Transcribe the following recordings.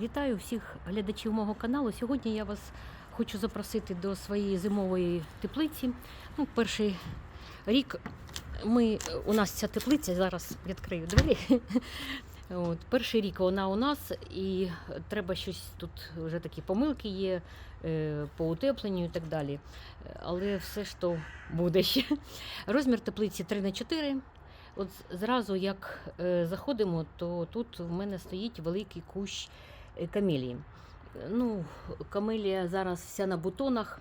Вітаю всіх глядачів мого каналу. Сьогодні я вас хочу запросити до своєї зимової теплиці. Ну, перший рік ми, у нас ця теплиця, зараз відкрию двері. От, перший рік вона у нас, і треба щось тут вже такі помилки є е, по утепленню і так далі. Але все ж то буде ще. Розмір теплиці 3 на 4 От зразу як е, заходимо, то тут в мене стоїть великий кущ камелії. Ну, камелія зараз вся на бутонах.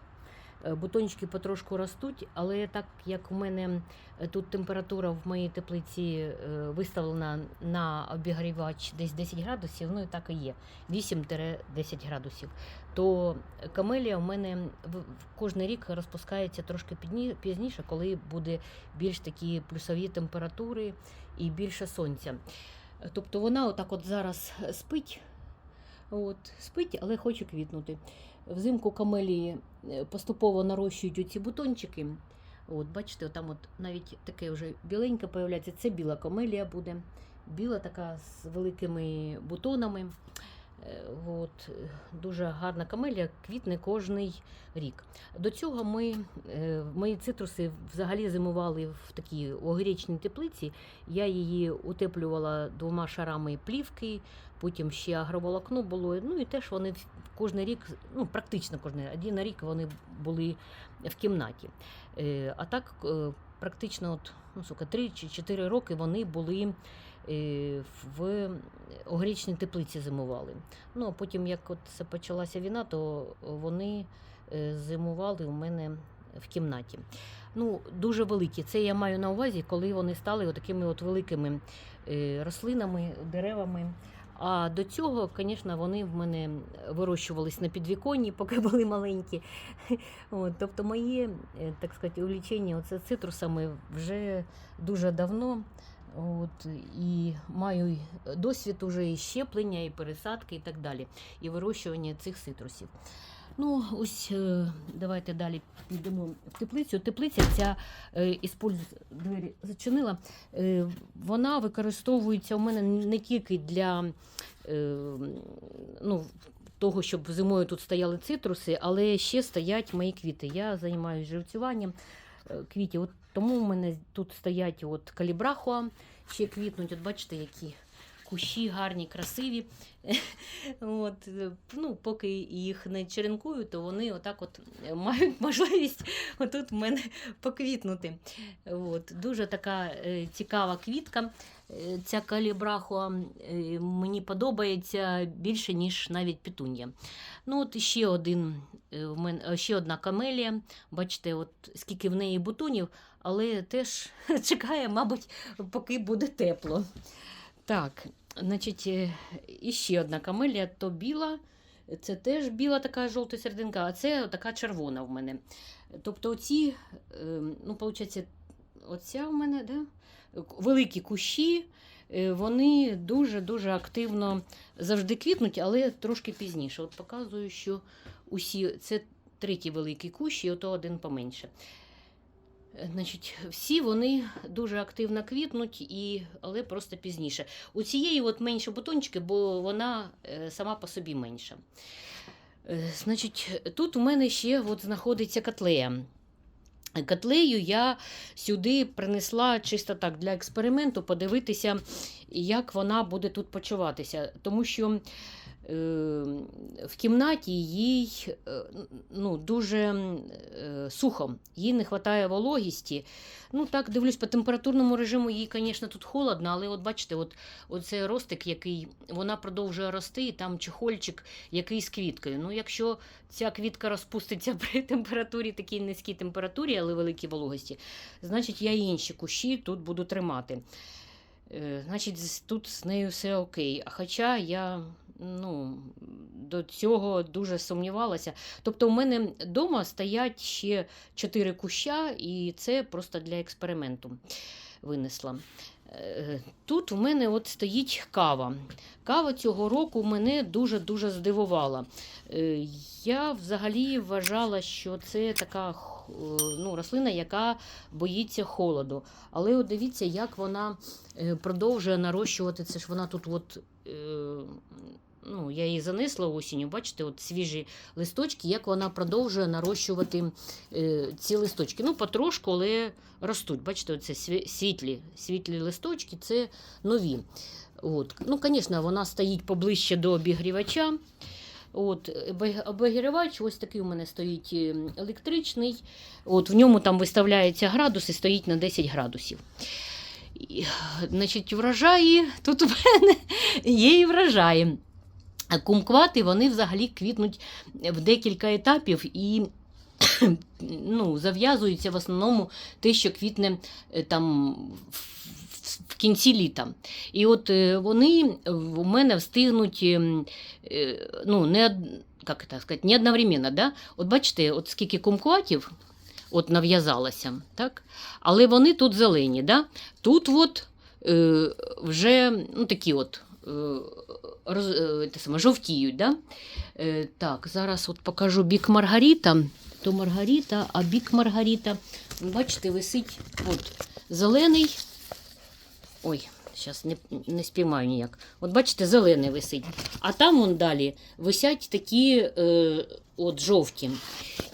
е, Бутончики потрошку ростуть, але так як у мене е, тут температура в моїй теплиці е, виставлена на обігрівач десь 10 градусів, ну і так і є 8-10 градусів, то камелія мене в- в- кожен рік розпускається трошки пізніше, коли буде більш такі плюсові температури і більше сонця. Е, Тобто вона отак от зараз спить, от, спить, але хоче квітнути. Взимку камелії е, поступово нарощують оці бутончики. От, бачите, там от навіть таке вже біленьке появляється. Це біла камелія буде. Біла така з великими бутонами. От, дуже гарна камелія, квітне кожний рік. До цього ми, е, мої цитруси взагалі зимували в такій огірічній теплиці. Я її утеплювала двома шарами плівки, потім ще агроволокно було. Ну і теж вони кожен рік, ну практично кожен один рік вони були в кімнаті. Е, А так е, практично от, ну, сука, 3 чи 4 роки вони були в огірічній теплиці зимували. Ну а потім, як от це почалася війна, то вони е, зимували у мене в кімнаті. Ну, дуже великі. Це я маю на увазі, коли вони стали такими от великими е, рослинами, деревами. А до цього, звісно, вони в мене вирощувались на підвіконні, поки були маленькі. От, тобто мої, е, так сказати, увлічення оце цитрусами вже дуже давно. От, і маю досвід уже і щеплення, і пересадки, і так далі, і вирощування цих цитрусів. Ну, ось е, давайте далі підемо в теплицю. Теплиця ця е, двері зачинила. Е, вона використовується у мене не тільки для ну, того, щоб зимою тут стояли цитруси, але ще стоять мої квіти. Я займаюся живцюванням квітів. От тому у мене тут стоять от калібрахуа, ще квітнуть. От бачите, які кущі гарні, красиві. От, ну, поки їх не черенкую, то вони отак от мають можливість отут в мене поквітнути. От, дуже така е, цікава квітка. Ця калібрахуа е, мені подобається більше, ніж навіть петунія. Ну, от ще, один, е, е, ще одна камелія. Бачите, от скільки в неї бутонів, але теж чекає, мабуть, поки буде тепло. Так, значить, і одна камелія, то біла. Це теж біла така жовта серединка, а це така червона в мене. Тобто, оці, ну, виходить, оця в мене, да? Великі кущі, е, вони дуже-дуже активно завжди квітнуть, але трошки пізніше. От показую, що усі це третій великий кущ, і ото один поменше. Е, Значить, всі вони дуже активно квітнуть, і, але просто пізніше. У цієї от менше бутончики, бо вона е, сама по собі менша. Значить, тут у мене ще от знаходиться котлея. Котлею я сюди принесла чисто так для експерименту, подивитися, як вона буде тут почуватися. Тому що в кімнаті їй е, ну, дуже е, сухо, їй не вистачає вологісті. Ну так, дивлюсь, по температурному режиму їй, звісно, тут холодно, але от бачите, от, оцей ростик, який вона продовжує рости, і там чехольчик, який з квіткою. Ну, якщо ця квітка розпуститься при температурі, такій низькій температурі, але великій вологості, значить я інші кущі тут буду тримати. Е, Значить, тут з нею все окей. Хоча я ну, до цього дуже сумнівалася. Тобто, у мене вдома стоять ще чотири куща, і це просто для експерименту винесла. Е, Тут у мене от стоїть кава. Кава цього року мене дуже-дуже здивувала. Е, Я взагалі вважала, що це така е, ну, рослина, яка боїться холоду. Але от дивіться, як вона продовжує нарощувати. Це ж вона тут от, ну, я її занесла осінню, бачите, от свіжі листочки, як вона продовжує нарощувати е, ці листочки. Ну, потрошку, але ростуть. Бачите, оце світлі, світлі листочки це нові. От. Ну, звісно, вона стоїть поближче до обігрівача. От, обігрівач, ось такий у мене стоїть е, електричний. От, в ньому там виставляється градус і стоїть на 10 градусів. І, значить, врожаї, тут у мене є і врожаї. Кумквати вони взагалі квітнуть в декілька етапів і ну, зав'язуються в основному те, що квітне е, там в- кінці літа. І от е, вони у мене встигнуть ем, е, ну, не, як це сказати, не одновременно. Да? От бачите, от скільки кумкватів от нав'язалося, так? але вони тут зелені. Да? Тут от, е, вже ну, такі от. Роз, е, те саме, жовтіють. Да? Е, так, зараз от покажу бік Маргарита. То Маргарита, а бік Маргарита, бачите, висить от, зелений. Ой, зараз не, не спіймаю ніяк. От бачите, зелений висить. А там вон далі висять такі е, от жовті.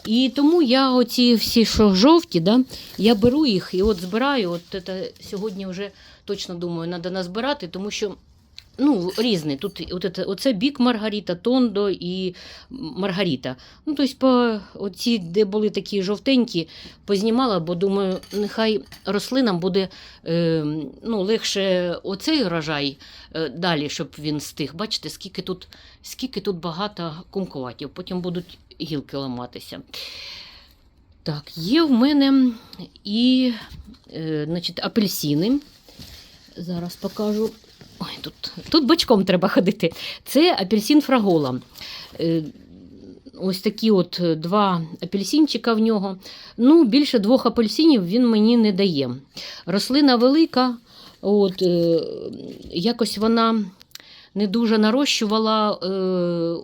І тому я оці всі, що жовті, да, я беру їх і от збираю. От це сьогодні вже точно думаю, треба назбирати, тому що ну, різний. Тут от це, оце бік Маргарита, Тондо і Маргарита. Ну, тобто, по оці, де були такі жовтенькі, познімала, бо думаю, нехай рослинам буде е, ну, легше оцей урожай е, далі, щоб він стиг. Бачите, скільки тут, скільки тут багато кумкуватів, потім будуть гілки ламатися. Так, є в мене і е, значить, апельсини. Зараз покажу. Тут бочком треба ходити. Це апельсин фрагола. Е, Ось такі от е, два апельсинчика в нього. Ну, більше двох апельсинів він мені не дає. Рослина велика, от, е, якось вона не дуже нарощувала е,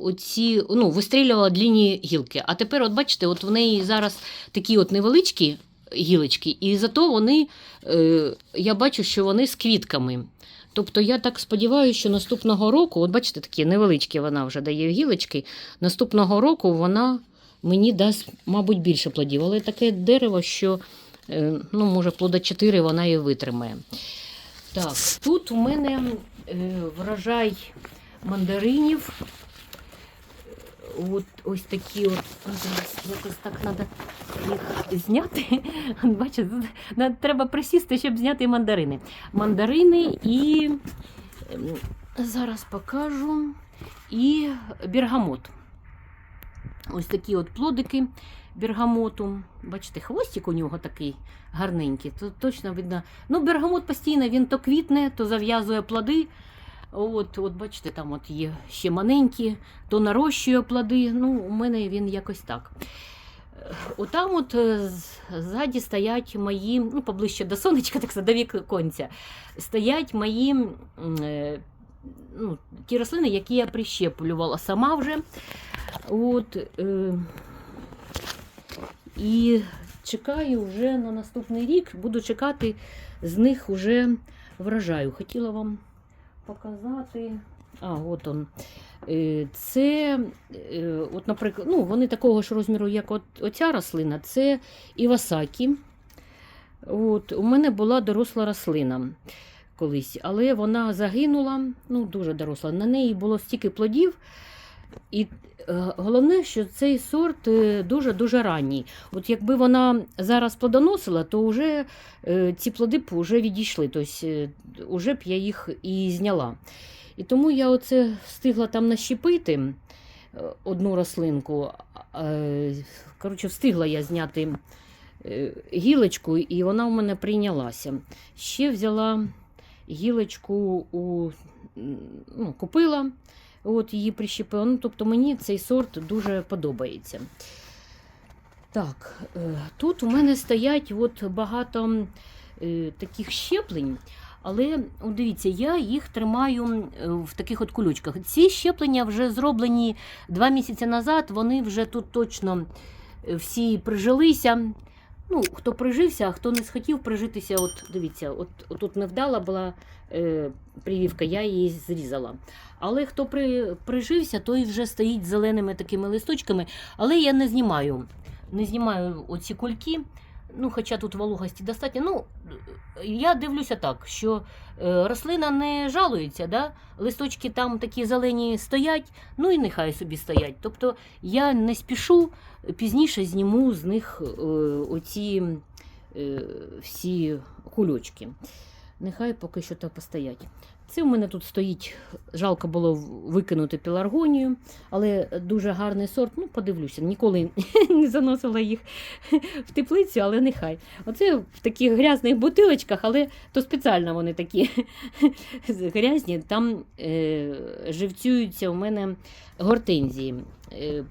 оці, ну, вистрілювала длінні гілки. А тепер, от бачите, от в неї зараз такі от невеличкі гілочки, і зато вони, е, я бачу, що вони з квітками. Тобто я так сподіваюся, що наступного року, от бачите, такі невеличкі вона вже дає гілочки, наступного року вона мені дасть, мабуть, більше плодів. Але таке дерево, що е, ну, може, плода 4 вона і витримає. Так, тут у мене е, врожай мандаринів. От ось такі от. ну, якось так треба їх зняти. Бачите, треба присісти, щоб зняти мандарини. Мандарини і ем, зараз покажу. І бергамот. Ось такі от плодики бергамоту. Бачите, хвостик у нього такий гарненький. Тут точно видно. Ну, бергамот постійно він то квітне, то зав'язує плоди. От, от бачите, там от є ще маленькі, то нарощує плоди. Ну, у мене він якось так. Е, Отам от е, ззаді стоять мої, ну, поближче до сонечка, так сказати, до віконця, стоять мої е, ну, ті рослини, які я прищеплювала сама вже. От, е, і чекаю вже на наступний рік, буду чекати з них вже врожаю. Хотіла вам показати. А, от он. Е, Це, е, от, наприклад, ну, вони такого ж розміру, як от, оця рослина, це Івасакі. От, у мене була доросла рослина колись, але вона загинула, ну, дуже доросла. На неї було стільки плодів. І е, головне, що цей сорт е, дуже-дуже ранній. От якби вона зараз плодоносила, то вже е, ці плоди б вже відійшли, тобто вже б я їх і зняла. І тому я оце встигла там нащепити одну рослинку. Коротше, встигла я зняти гілочку, і вона у мене прийнялася. Ще взяла гілочку у ну, купила, от її прищепила. Ну, тобто мені цей сорт дуже подобається. Так, е, тут у мене стоять от багато е, таких щеплень. Але дивіться, я їх тримаю е, в таких от кулючках. Ці щеплення вже зроблені два місяці назад. Вони вже тут точно всі прижилися. Ну, хто прижився, а хто не схотів прижитися, от дивіться, от, тут невдала була е, привівка, я її зрізала. Але хто при, прижився, той вже стоїть зеленими такими листочками, але я не знімаю. Не знімаю оці кульки. Ну, хоча тут вологості достатньо. Ну, я дивлюся так, що е, рослина не жалується, да? листочки там такі зелені стоять, ну і нехай собі стоять. Тобто я не спішу, пізніше зніму з них е, оці е, всі кульочки. Нехай поки що так постоять. Це в мене тут стоїть, жалко було викинути пеларгонію, але дуже гарний сорт. Ну, подивлюся, ніколи не заносила їх в теплицю, але нехай. Оце в таких грязних бутилочках, але то спеціально вони такі грязні. Там е, живцюються у мене гортензії. Е,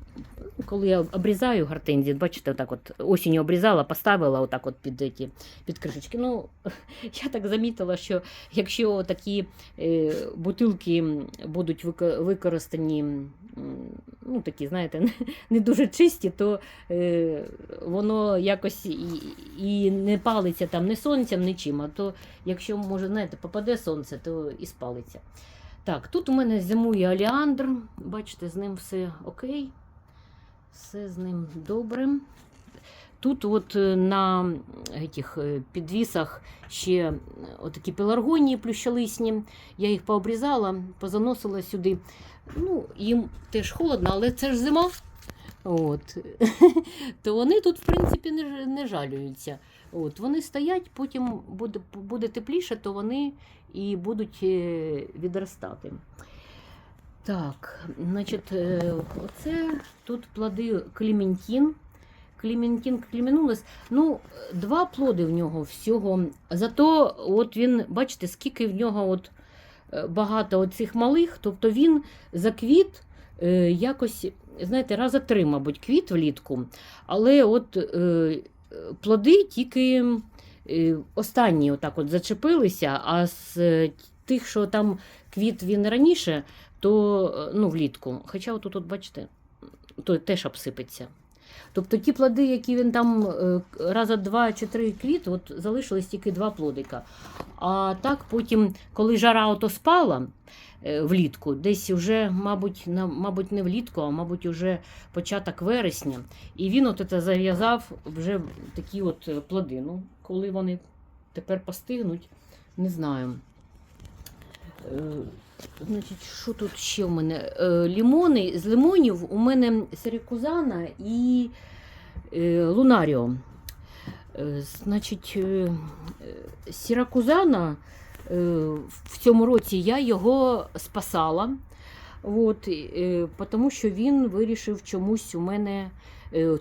коли я обрізаю гортензії, бачите, отак от осінню обрізала, поставила отак от під, эти, під кришечки. Ну, я так замітила, що якщо такі е, бутилки будуть використані, ну такі, знаєте, не, не дуже чисті, то е, воно якось і, і не палиться там ні сонцем, ні чим. А то, якщо, може, знаєте, попаде сонце, то і спалиться. Так, тут у мене зимує оліандр. Бачите, з ним все окей. Все з ним добре. Тут от е, на этих е, підвісах ще е, отакі пеларгонії плющолисні. Я їх пообрізала, позаносила сюди. Ну, їм теж холодно, але це ж зима. От. То вони тут, в принципі, не, не жалюються. От. Вони стоять, потім буде, буде тепліше, то вони і будуть е, відростати. Так, значить, е, оце тут плоди клементін. Клементін клеменулес. Ну, два плоди в нього всього. Зато от він, бачите, скільки в нього от е, багато оцих малих, тобто він заквіт якось, знаєте, раза три, мабуть, квіт влітку. Але от е, плоди тільки е, останні отак от зачепилися, а з е, тих, що там квіт він раніше, то е, ну, влітку. Хоча отут, от, бачите, то теж обсипеться. Тобто ті плоди, які він там е, раза два чи три квіт, от залишились тільки два плодика. А так потім, коли жара ото спала е, влітку, десь вже, мабуть, на, мабуть, не влітку, а мабуть, вже початок вересня. І він от це зав'язав вже такі от е, плоди. Ну, коли вони тепер постигнуть, не знаю. Значить, що тут ще в мене? Е, лімони. З лимонів у мене сирикузана і е, лунаріо. Е, значить, сіракузана в цьому році я його спасала. От, тому що він вирішив чомусь у мене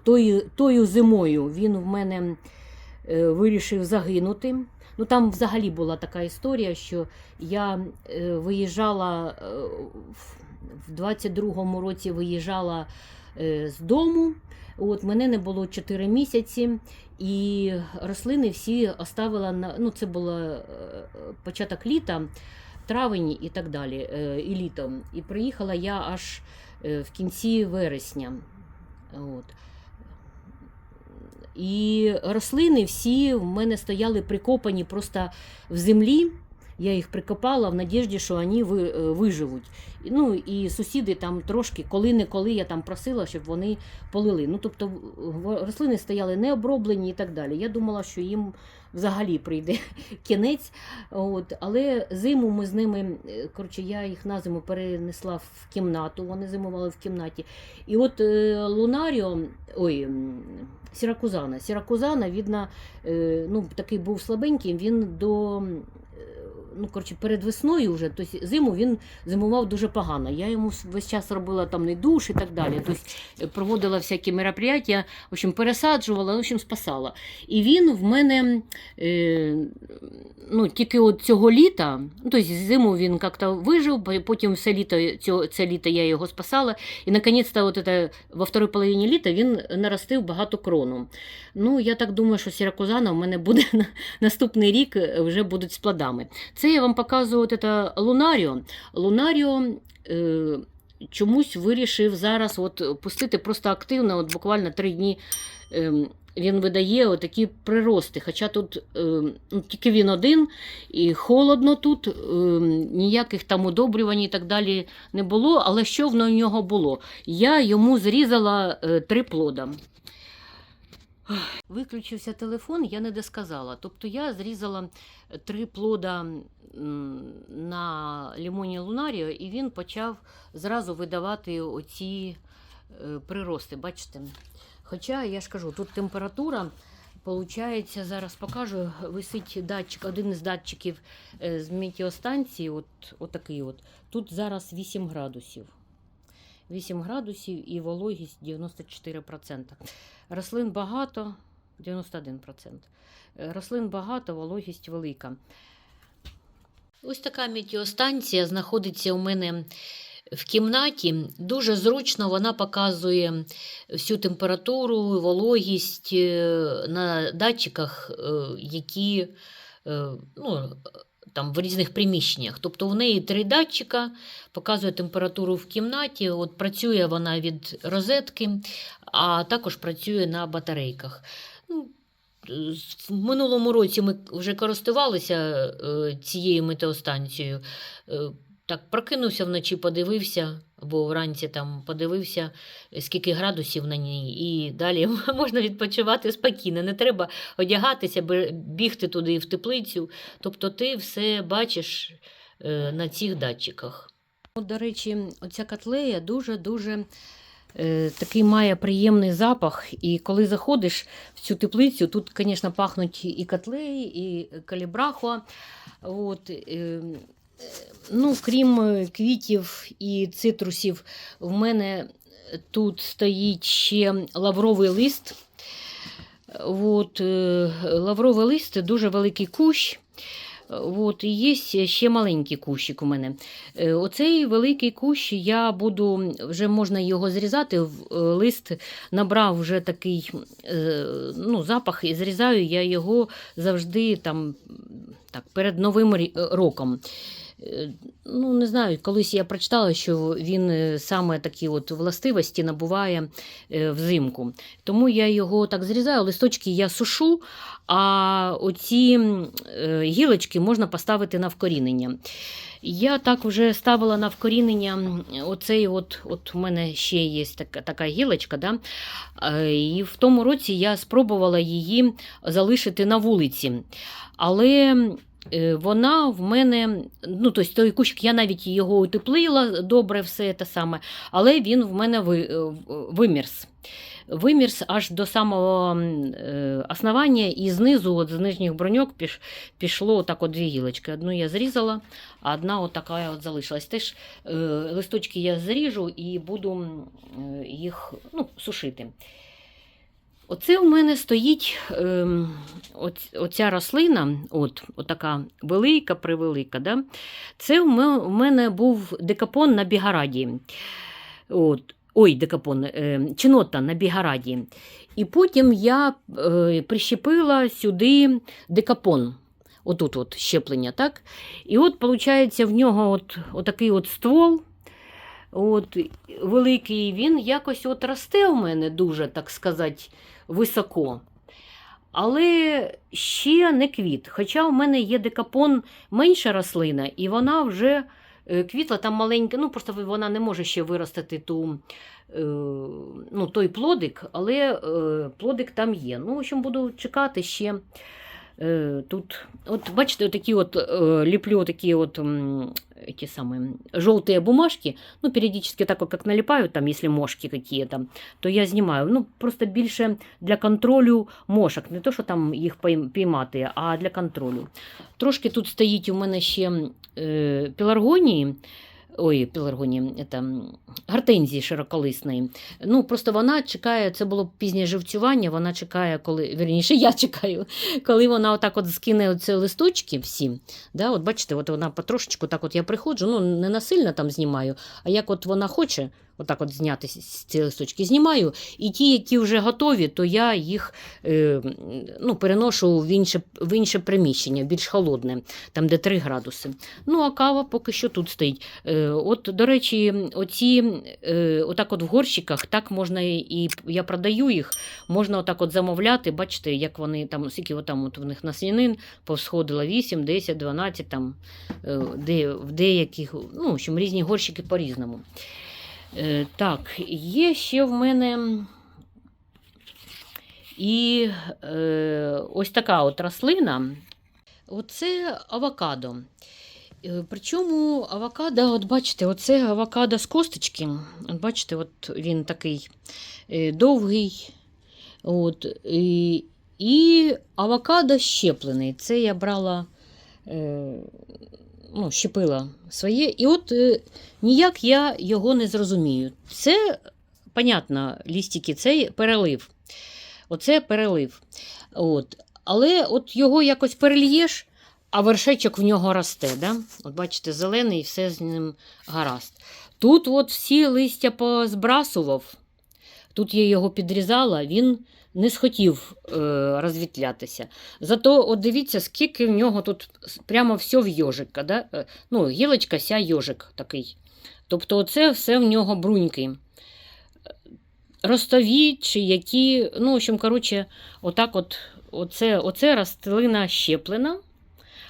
тою, тою зимою він в мене вирішив загинути. Ну там взагалі була така історія, що я е, виїжджала е, в- в 22-му році виїжджала е, з дому. От мене не було 4 місяці, і рослини всі оставила на ну це було початок літа, травень і так далі, і літом. І приїхала я аж в кінці вересня. От. І рослини всі в мене стояли прикопані просто в землі. Я їх прикопала в надіжді, що вони е, виживуть. Ну і сусіди там трошки, коли-неколи я там просила, щоб вони полили. Ну тобто рослини стояли не оброблені і так далі. Я думала, що їм взагалі прийде кінець. От. Але зиму ми з ними, е, коротше, я їх на зиму перенесла в кімнату, вони зимували в кімнаті. І от е, Лунаріо, ой, Сіракузана. Сіракузана, видно, е, ну, такий був слабенький, він до. Ну, коротше, перед весною вже, тобто зиму він зимував дуже погано. Я йому весь час робила там не душ і так далі. Тобто е, проводила всякі мероприятия, в общем, пересаджувала, в общем, спасала. І він в мене е, ну, тільки от цього літа, ну, тобто зиму він як-то вижив, потім все літо, цього, це літо я його спасала. І наконець-то от это, во второй половині літа він наростив багато крону. Ну, я так думаю, що сіракузана в мене буде наступний рік е, вже будуть з плодами. Це я вам показую от это Лунаріо. Лунаріо е, чомусь вирішив зараз от пустити просто активно, от буквально три дні. ем, він видає отакі прирости. Хоча тут е, ну, тільки він один, і холодно тут, е, ніяких там удобрювань і так далі не було. Але що в нього було? Я йому зрізала е, три плода. Виключився телефон, я не досказала. Тобто я зрізала три плода на лімоні Лунаріо, і він почав зразу видавати оці е, прирости. Бачите? Хоча я ж кажу, тут температура. Получається, зараз покажу, висить датчик, один із датчиків е, з метеостанції, от, отакий от. Тут зараз 8 градусів. 8 градусів і вологість 94%. Рослин багато, 91%. Е, Рослин багато, вологість велика. Ось така метеостанція знаходиться у мене в кімнаті. Дуже зручно вона показує всю температуру, вологість е, на датчиках, е, які е, ну, там, в різних приміщеннях. Тобто в неї три датчика, показує температуру в кімнаті. От працює вона від розетки, а також працює на батарейках. Ну, в минулому році ми вже користувалися е, цією метеостанцією. Так, прокинувся вночі, подивився, або вранці там подивився, скільки градусів на ній, і далі можна відпочивати спокійно. Не треба одягатися, бігти туди в теплицю. Тобто ти все бачиш е, на цих датчиках. До речі, оця котлея дуже-дуже е, такий має приємний запах. І коли заходиш в цю теплицю, тут, звісно, пахнуть і котлеї, і калібрахуа. От, е, е, ну, крім е, квітів і цитрусів, в мене тут стоїть ще лавровий лист. От, е, лавровий лист дуже великий кущ. От, і є ще маленький кущик у мене. Е, Оцей великий кущ я буду, вже можна його зрізати. Лист набрав вже такий ну, запах, і зрізаю я його завжди там, так, перед Новим роком. Е, Ну, не знаю, колись я прочитала, що він е, саме такі от властивості набуває е, взимку. Тому я його так зрізаю, листочки я сушу, а оці гілочки можна поставити на вкорінення. Я так вже ставила на вкорінення оцей от, от у мене ще є така, така гілочка. Да? І в тому році я спробувала її залишити на вулиці. Але вона в мене, ну, тобто той кущик, я навіть його утеплила добре, все те саме, але він в мене ви, е. Вимірз аж до самого е, основання, і знизу, от з нижніх броньок, піш, пішло так от дві гілочки. Одну я зрізала, а одна от така от залишилась. Теж е, листочки я зріжу і буду е, їх ну, сушити. Оце у мене стоїть оць- оця рослина, от, отака велика, превелика. Да? Це у мене був декапон на Бігараді. От, ой, декапон, е, чинота на Бігараді. І потім я е, прищепила сюди декапон. Отут от щеплення, так? І от, виходить, в нього от, отакий от ствол. От, великий, він якось от росте у мене дуже, так сказати, високо. Але ще не квіт. Хоча в мене є декапон менша рослина, і вона вже е, квітла там маленька, ну просто вона не може ще виростити ту, е, ну, той плодик, але е, плодик там є. Ну, в общем, буду чекати ще. Е, Тут, от бачите, такі от е, ліплю такі от ті самі жовті бумажки. Ну, периодически так вот, как налипают, там, если мошки какие-то, то я знімаю. Ну, просто більше для контролю мошок. Не то, що там їх піймати, а для контролю. Трошки тут стоїть у мене ще е, пеларгонії. Ой, пеларгоні, там, гортензії широколисної. Ну, просто вона чекає, це було пізнє живцювання, вона чекає, коли, верніше, я чекаю, коли вона отак от скине оці листочки всі. Да, от бачите, от вона потрошечку так от я приходжу, ну не насильно там знімаю, а як от вона хоче, отак от зняти ці листочки. Знімаю, і ті, які вже готові, то я їх е, ну, переношу в інше, в інше приміщення, більш холодне, там, де 3 градуси. Ну, а кава поки що тут стоїть. Е, от, до речі, оці, е, отак от в горщиках, так можна і, я продаю їх, можна отак от замовляти, бачите, як вони там, скільки отам от в них наснянин повсходило 8, 10, 12, там, е, де, в деяких, ну, в общем, різні горщики по-різному. Е, так, є ще в мене і е, ось така от рослина. Оце авокадо. Е, Причому авокадо, от бачите, оце авокадо з косточки. От бачите, от він такий е, довгий. От, і, і авокадо щеплений. Це я брала, е, ну, щепила своє. І от е, ніяк я його не зрозумію. Це, понятно, лістики, це перелив. Оце перелив. От. Але от його якось перельєш, а вершечок в нього росте. Да? От бачите, зелений і все з ним гаразд. Тут от всі листя позбрасував. Тут я його підрізала, він не схотів е, розвітлятися. Зато от дивіться, скільки в нього тут прямо все в йожика. Да? Е, Ну, гілочка ся йожик такий. Тобто, оце все в нього бруньки. Ростові чи які, ну, в общем, коротше, отак от, оце, оце рослина щеплена.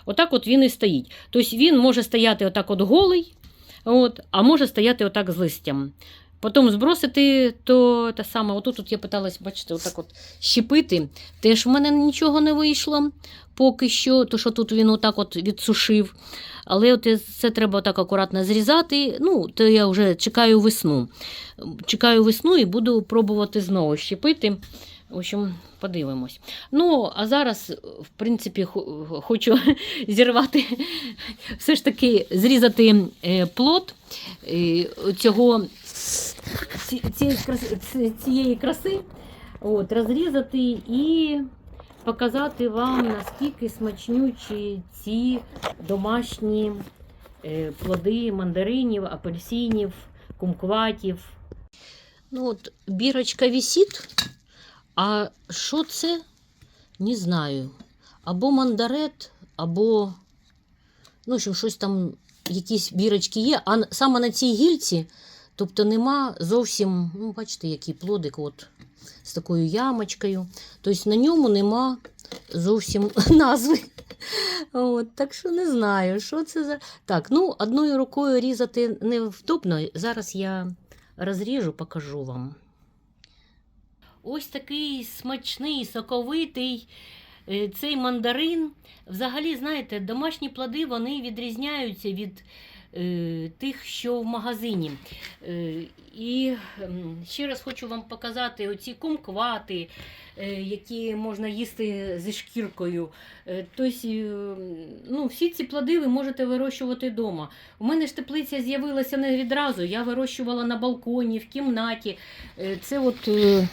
Отак от він і стоїть. Тобто він може стояти отак от голий, от, а може стояти отак з листям. Потім збросити, то те саме, отут от я питалась, бачите, отак от щепити. Теж в мене нічого не вийшло поки що, то що тут він отак от відсушив. Але от це треба отак акуратно зрізати. Ну, то я вже чекаю весну. Чекаю весну і буду пробувати знову щепити. В общем, подивимось. Ну, а зараз, в принципі, хочу зірвати, все ж таки зрізати е, плод е, цього, цієї краси, цієї краси, от, розрізати і показати вам, наскільки смачнючі ці домашні е, плоди мандаринів, апельсинів, кумкватів. Ну, от бірочка висить, а що це? Не знаю. Або мандарет, або ну, в общем, щось там, якісь бірочки є. А саме на цій гільці, тобто нема зовсім, ну, бачите, який плодик от, з такою ямочкою. Тобто на ньому нема зовсім назви. От, так що не знаю, що це за. Так, ну, одною рукою різати невдобно. Зараз я розріжу, покажу вам. Ось такий смачний, соковитий е, цей мандарин. Взагалі, знаєте, домашні плоди вони відрізняються від тих, що в магазині. Е, і ще раз хочу вам показати оці кумквати, е, які можна їсти зі шкіркою. Е, тобто, е, ну, всі ці плоди ви можете вирощувати вдома. У мене ж теплиця з'явилася не відразу. Я вирощувала на балконі, в кімнаті. Е, Це от е,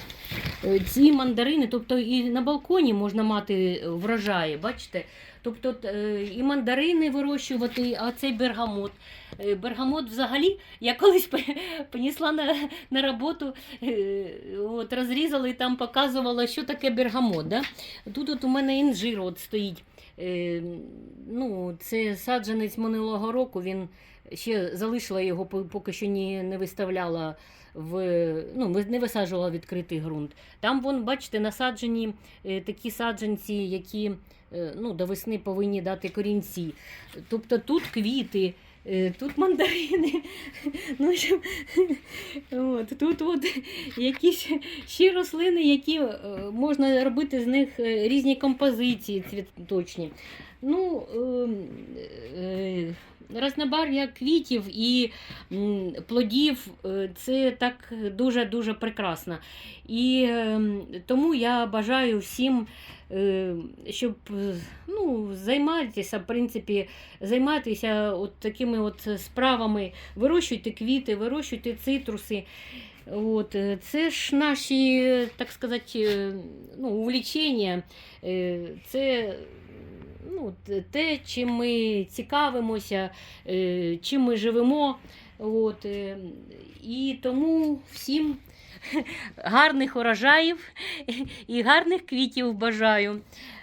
е, ці мандарини, тобто і на балконі можна мати врожаї, бачите? Тобто е, і мандарини вирощувати, а цей бергамот. Е, Бергамот взагалі я колись понесла на, на роботу, е, от, розрізала і там показувала, що таке бергамот. Да? Тут от у мене інжир от стоїть. Е, ну, це саджанець минулого року. Він ще залишила його, поки що не, не виставляла в ну, не висаджувала відкритий ґрунт. Там, вон, бачите, насаджені е, такі саджанці, які е, ну, до весни повинні дати корінці. Тобто тут квіти. Е, Тут мандарини, ну, от, тут от якісь ще рослини, які е, можна робити з них е, різні композиції цвіточні. Ну, е, е, Разнобарв'я квітів і плодів це так дуже-дуже прекрасно. І е, тому я бажаю всім, щоб е, ну, займатися, в принципі, займатися от такими от справами, вирощуйте квіти, вирощуйте цитруси. От, е, це ж наші, так сказати, е, ну, увлічення, це ну, те, чим ми цікавимося, чим ми живемо. От, і тому всім гарних урожаїв і гарних квітів бажаю.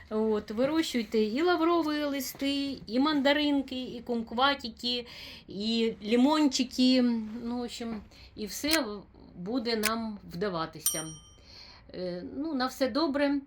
От, вирощуйте і лаврові листи, і мандаринки, і кумкватики, і лімончики. Ну, в общем, і все буде нам вдаватися. Е, Ну, на все добре.